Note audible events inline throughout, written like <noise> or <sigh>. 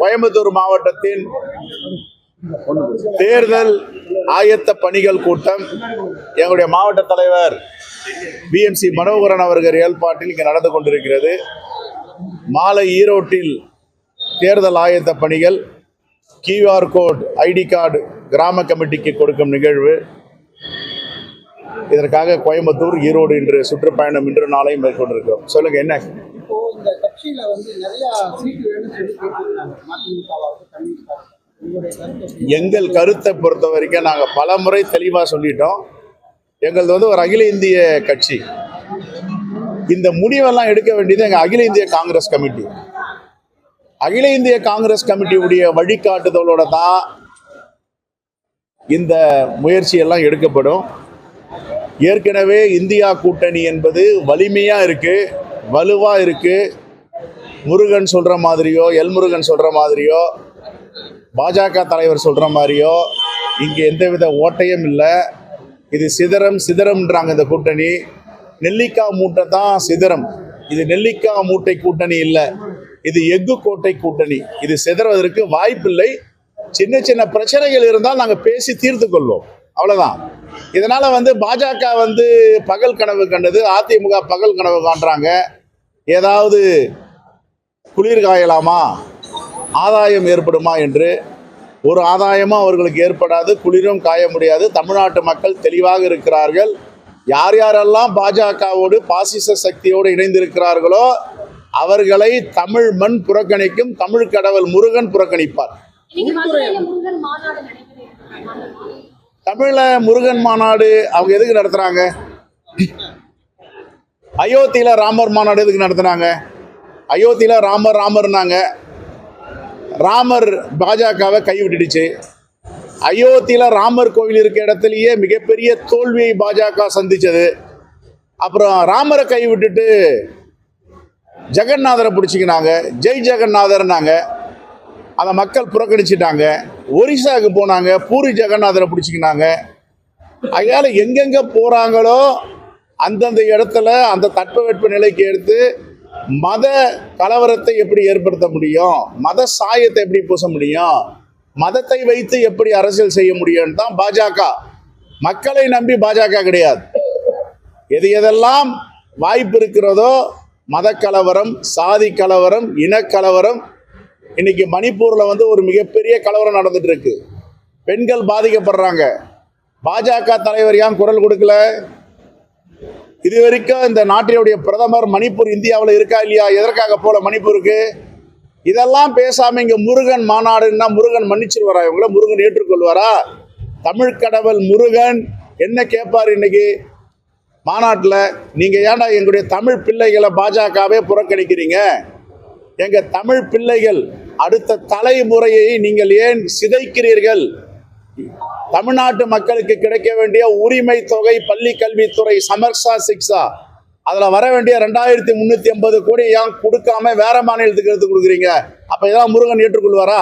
கோயம்புத்தூர் மாவட்டத்தின் தேர்தல் ஆயத்த பணிகள் கூட்டம். எங்களுடைய மாவட்ட தலைவர் பிஎம்சி மனோகரன் அவர்கள் ஏற்பாட்டில் இங்கே நடந்து கொண்டிருக்கிறது. மாலை ஈரோட்டில் தேர்தல் ஆயத்த பணிகள் கியூஆர் கோட் ஐடி கார்டு கிராம கமிட்டிக்கு கொடுக்கும் நிகழ்வு. இதற்காக கோயம்புத்தூர் ஈரோடு இன்று சுற்றுப்பயணம் இன்று நாளையும் மேற்கொண்டிருக்கிறோம். சொல்லுங்க என்ன? கட்சியில வந்து நிறைய சீட்டு வேணும்னு சொல்லி மதிமுகவாக எங்கள் கருத்தை பொறுத்த வரைக்கும் நாங்கள் பல முறை தெளிவாக சொல்லிட்டோம். எங்களது வந்து ஒரு அகில இந்திய கட்சி. இந்த முடிவெல்லாம் எடுக்க வேண்டியது எங்கள் அகில இந்திய காங்கிரஸ் கமிட்டி. அகில இந்திய காங்கிரஸ் கமிட்டியுடைய வழிகாட்டுதலோட தான் இந்த முயற்சி எல்லாம் எடுக்கப்படும். ஏற்கனவே இந்தியா கூட்டணி என்பது வலிமையா இருக்கு வலுவா இருக்கு. முருகன் சொல்கிற மாதிரியோ எல் முருகன் மாதிரியோ பாஜக தலைவர் சொல்கிற மாதிரியோ இங்கே எந்தவித ஓட்டையும் இல்லை. இது சிதறம் சிதறம்ன்றாங்க இந்த கூட்டணி. நெல்லிக்காய் மூட்டை தான் சிதறம். இது நெல்லிக்காய் மூட்டை கூட்டணி இல்லை. இது எஃகு கோட்டை கூட்டணி. இது சிதறுவதற்கு வாய்ப்பில்லை. சின்ன சின்ன பிரச்சனைகள் இருந்தால் நாங்கள் பேசி தீர்த்து கொள்வோம். அவ்வளோதான் இதனால் வந்து பாஜக வந்து பகல் கனவு கண்டது. அதிமுக பகல் கனவு காண்றாங்க. ஏதாவது குளிர் காயலாமா ஆதாயம் ஏற்படுமா என்று? ஒரு ஆதாயமும் அவர்களுக்கு ஏற்படாது குளிரும் காய முடியாது. தமிழ்நாட்டு மக்கள் தெளிவாக இருக்கிறார்கள். யார் யாரெல்லாம் பாஜகவோடு பாசிச சக்தியோடு இணைந்திருக்கிறார்களோ அவர்களை தமிழ் மண் புறக்கணிக்கும் தமிழ் கடவுள் முருகன் புறக்கணிப்பார். தமிழ்ல முருகன் மாநாடு அவங்க எதுக்கு நடத்துறாங்க? அயோத்தியில ராமர் மாநாடு எதுக்கு நடத்துனாங்க அயோத்தியில் ராமர் ராமர்னாங்க. ராமர் பாஜகவை கைவிட்டுடுச்சு. அயோத்தியில் ராமர் கோவில் இருக்க இடத்துலயே மிகப்பெரிய தோல்வியை பாஜக சந்தித்தது அப்புறம் ராமரை கைவிட்டுட்டு ஜெகநாதரை பிடிச்சிக்கினாங்க. ஜெய் ஜெகநாதர்னாங்க. அந்த மக்கள் புறக்கணிச்சிட்டாங்க. ஒரிசாவுக்கு போனாங்க. பூரி ஜெகநாதரை பிடிச்சிக்கினாங்க. அதனால் எங்கெங்கே போகிறாங்களோ அந்தந்த இடத்துல அந்த தட்பவெட்ப நிலைக்கு எடுத்து மத கலவரத்தை எப்படி ஏற்படுத்த முடியும்? மத சாயத்தை எப்படி பூச முடியும்? மதத்தை வைத்து எப்படி அரசியல் செய்ய முடியும்னு தான் பாஜக. மக்களை நம்பி பாஜக கிடையாது. எது எதெல்லாம் வாய்ப்பு இருக்கிறதோ மத கலவரம் சாதி கலவரம் இனக்கலவரம் இன்னைக்கு மணிப்பூர்ல வந்து ஒரு மிகப்பெரிய கலவரம் நடந்துட்டு இருக்கு பெண்கள் பாதிக்கப்படுறாங்க. பாஜக தலைவர் ஏன் குரல் கொடுக்கல? இது வரைக்கும் இந்த நாட்டினுடைய பிரதமர் மணிப்பூர் இந்தியாவில் இருக்கா இல்லையா? எதற்காக போல மணிப்பூருக்கு? இதெல்லாம் பேசாமல் இங்கே முருகன் மாநாடுன்னா முருகன் மன்னிச்சிருவாரா இவங்கள? முருகன் ஏற்றுக்கொள்வாரா? தமிழ் கடவுள் முருகன் என்ன கேட்பார் இன்னைக்கு? மாநாட்டில் நீங்கள் ஏன்டா எங்களுடைய தமிழ் பிள்ளைகளை பாஜகவே புறக்கணிக்கிறீங்க? எங்கள் தமிழ் பிள்ளைகள் அடுத்த தலைமுறையை நீங்கள் ஏன் சிதைக்கிறீர்கள்? தமிழ்நாட்டு மக்களுக்கு கிடைக்க வேண்டிய உரிமை தொகை பள்ளி கல்வித்துறை சமர்சா சிக்ஸா அதில் வர வேண்டிய ரெண்டாயிரத்தி முந்நூற்றி ஐம்பது கோடி ஏன் கொடுக்காம வேற மாநிலத்துக்கு எடுத்து கொடுக்குறீங்க? அப்போ இதெல்லாம் முருகன் ஏற்றுக்கொள்வாரா?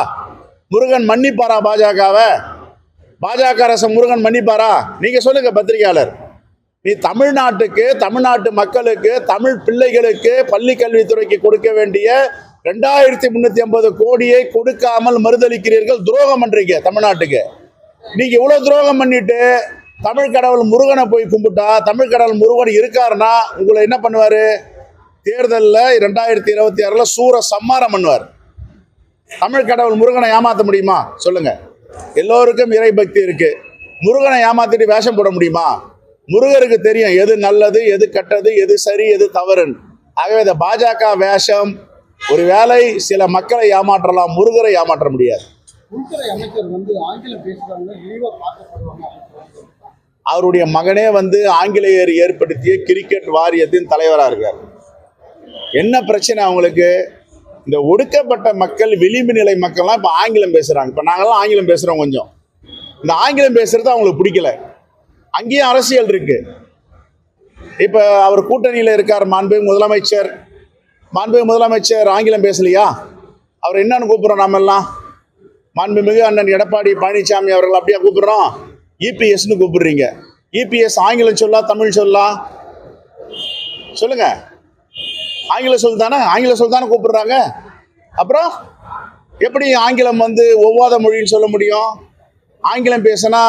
முருகன் மன்னிப்பாரா பாஜகவை? பாஜக அரசு முருகன் மன்னிப்பாரா? நீங்க சொல்லுங்க பத்திரிகையாளர். நீ தமிழ்நாட்டுக்கு தமிழ்நாட்டு மக்களுக்கு தமிழ் பிள்ளைகளுக்கு பள்ளி கல்வித்துறைக்கு கொடுக்க வேண்டிய ரெண்டாயிரத்தி முன்னூத்தி ஐம்பது கோடியை கொடுக்காமல் மறுதளிக்கிறீர்கள் துரோகம் பண்றீங்க தமிழ்நாட்டுக்கு. நீங்க இவ்வளவு துரோகம் பண்ணிட்டு தமிழ் கடவுள் முருகனை போய் கும்பிட்டா தமிழ் கடவுள் முருகன் இருக்காருன்னா உங்களை என்ன பண்ணுவாரு? தேர்தலில் ரெண்டாயிரத்தி இருபத்தி ஆறுல சூர சம்மாரம் பண்ணுவார். தமிழ் கடவுள் முருகனை ஏமாத்த முடியுமா? சொல்லுங்க. எல்லோருக்கும் இறை பக்தி இருக்கு. முருகனை ஏமாத்திட்டு வேஷம் போட முடியுமா? முருகருக்கு தெரியும் எது நல்லது எது கெட்டது எது சரி எது தவறுன்னு. ஆகவே இந்த பாஜக வேஷம் ஒருவேளை சில மக்களை ஏமாற்றலாம் முருகரை ஏமாற்ற முடியாது. உள்துறை அமைச்சர் வந்து ஆங்கிலம் பேசுறாங்க பார்க்கப்படுவாங்க அவருடைய மகனே வந்து ஆங்கிலேயர் ஏற்படுத்திய கிரிக்கெட் வாரியத்தின் தலைவராக இருக்கார். என்ன பிரச்சனை அவங்களுக்கு? இந்த ஒடுக்கப்பட்ட மக்கள் விளிம்பு நிலை மக்கள்லாம் இப்போ ஆங்கிலம் பேசுகிறாங்க இப்போ நாங்கள்லாம் ஆங்கிலம் பேசுகிறோம் கொஞ்சம். இந்த ஆங்கிலம் பேசுறது அவங்களுக்கு பிடிக்கல. அங்கேயும் அரசியல் இருக்கு. இப்போ அவர் கூட்டணியில் இருக்கார் மாண்பு முதலமைச்சர். மாண்பு முதலமைச்சர் ஆங்கிலம் பேசலையா? அவர் என்னன்னு கூப்பிட்றோம் நாம எல்லாம் மாண்புமிகு அண்ணன் எடப்பாடி பழனிசாமி அவர்கள் அப்படியே கூப்பிடுறோம். இபிஎஸ்னு கூப்பிடுறீங்க. இபிஎஸ் ஆங்கிலம் சொல்லா தமிழ் சொல்லா? சொல்லுங்க. ஆங்கில சொல் தானே? ஆங்கில சொல் தானே கூப்பிடுறாங்க. அப்புறம் எப்படி ஆங்கிலம் வந்து ஒவ்வாத மொழின்னு சொல்ல முடியும்? ஆங்கிலம் பேசினா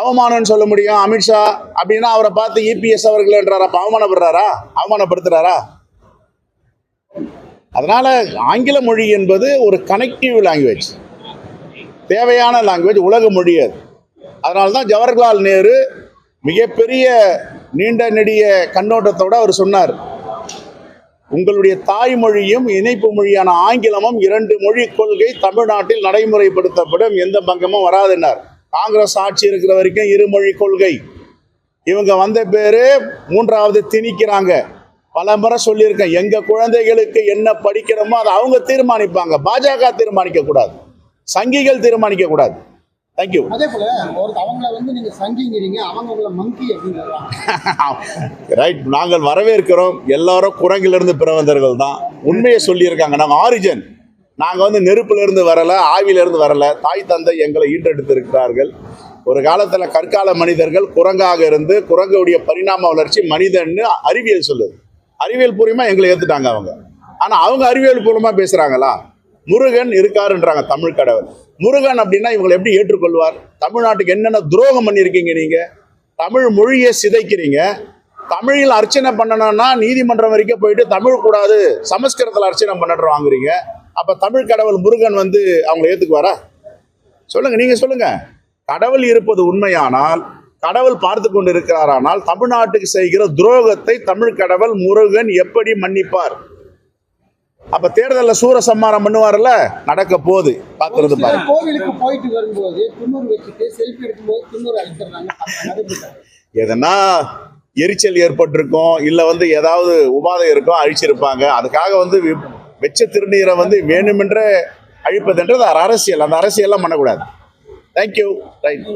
அவமானம்னு சொல்ல முடியும். அமித்ஷா அப்படின்னா அவரை பார்த்து இபிஎஸ் அவர்கள் என்றாரா அப்போ அவமானப்படுறாரா? அவமானப்படுத்துறாரா? அதனால ஆங்கில மொழி என்பது ஒரு கனெக்டிவ் லாங்குவேஜ் தேவையான லாங்குவேஜ் உலக மொழி அது அதனால தான் ஜவஹர்லால் நேரு மிகப்பெரிய நீண்ட நெடிய கண்ணோட்டத்தோட அவர் சொன்னார். உங்களுடைய தாய்மொழியும் இணைப்பு மொழியான ஆங்கிலமும் இரண்டு மொழி கொள்கை தமிழ்நாட்டில் நடைமுறைப்படுத்தப்படும் எந்த பங்கமும் வராதுன்னார். காங்கிரஸ் ஆட்சி இருக்கிற வரைக்கும் இருமொழி கொள்கை. இவங்க வந்த பேரு மூன்றாவது திணிக்கிறாங்க. பல முறை சொல்லியிருக்கேன் எங்க குழந்தைகளுக்கு என்ன படிக்கணுமோ அதை அவங்க தீர்மானிப்பாங்க. பாஜக தீர்மானிக்க கூடாது சங்கிகள் தீர்மானிக்க கூடாது. தேங்க்யூ அதே போல ஒரு அவங்கள வந்து நீங்க சங்கிங்கிறீங்க அவங்க உங்களை மங்கி அப்படின்னு சொல்றாங்க ரைட் <laughs> நாங்கள் வரவேற்கிறோம். எல்லாரும் குரங்கிலிருந்து பிறவந்தர்கள் தான். உண்மையை சொல்லியிருக்காங்க. நம்ம ஆரிஜன் நாங்கள் வந்து நெருப்பிலிருந்து வரல ஆவியிலிருந்து வரல. தாய் தந்தை எங்களை ஈன்றெடுத்திருக்கிறார்கள். ஒரு காலத்தில் கற்கால மனிதர்கள் குரங்காக இருந்து குரங்குடைய பரிணாம வளர்ச்சி மனிதன்னு அறிவியல் சொல்லுது. அறிவியல் பூர்வமா எங்களை ஏற்றுட்டாங்க அவங்க. ஆனால் அவங்க அறிவியல் பூர்வமாக பேசுகிறாங்களா முருகன் இருக்காருன்றாங்க தமிழ் கடவுள். முருகன் அப்படின்னா இவங்களை எப்படி ஏற்றுக்கொள்வார்? தமிழ்நாட்டுக்கு என்னென்ன துரோகம் பண்ணியிருக்கீங்க நீங்கள் தமிழ் மொழியை சிதைக்கிறீங்க. தமிழில் அர்ச்சனை பண்ணணும்னா நீதிமன்றம் வரைக்கும் போயிட்டு தமிழ் கூடாது சமஸ்கிருதத்தில் அர்ச்சனை பண்ணுற வாங்குறீங்க. அப்போ தமிழ் கடவுள் முருகன் வந்து அவங்களை ஏற்றுக்குவாரா சொல்லுங்க நீங்கள் சொல்லுங்க. கடவுள் இருப்பது உண்மையானால் கடவுள் பார்த்து கொண்டு இருக்கிறாரானால் தமிழ்நாட்டுக்கு செய்கிற துரோகத்தை தமிழ் கடவுள் முருகன் எப்படி மன்னிப்பார்? அப்ப தேர்தலில் சூரசம்மாரம் பண்ணுவார்ல? நடக்க போகுது. சிலர் பாருங்க. கோவிலுக்கு போயிட்டு வரும்போது துண்ணூறு வச்சுட்டு செல்ஃபி எடுக்கும்போது துண்ணூறு அழிச்சிடுறாங்க எதனா எரிச்சல் ஏற்பட்டிருக்கும் இல்லை வந்து ஏதாவது உபாதை இருக்கும் அழிச்சிருப்பாங்க. அதுக்காக வந்து வெச்ச திருநீரை வந்து வேணுமென்றே அழிப்பதுன்றது அரசியல். அந்த அரசியல்லாம் பண்ணக்கூடாது. Thank you right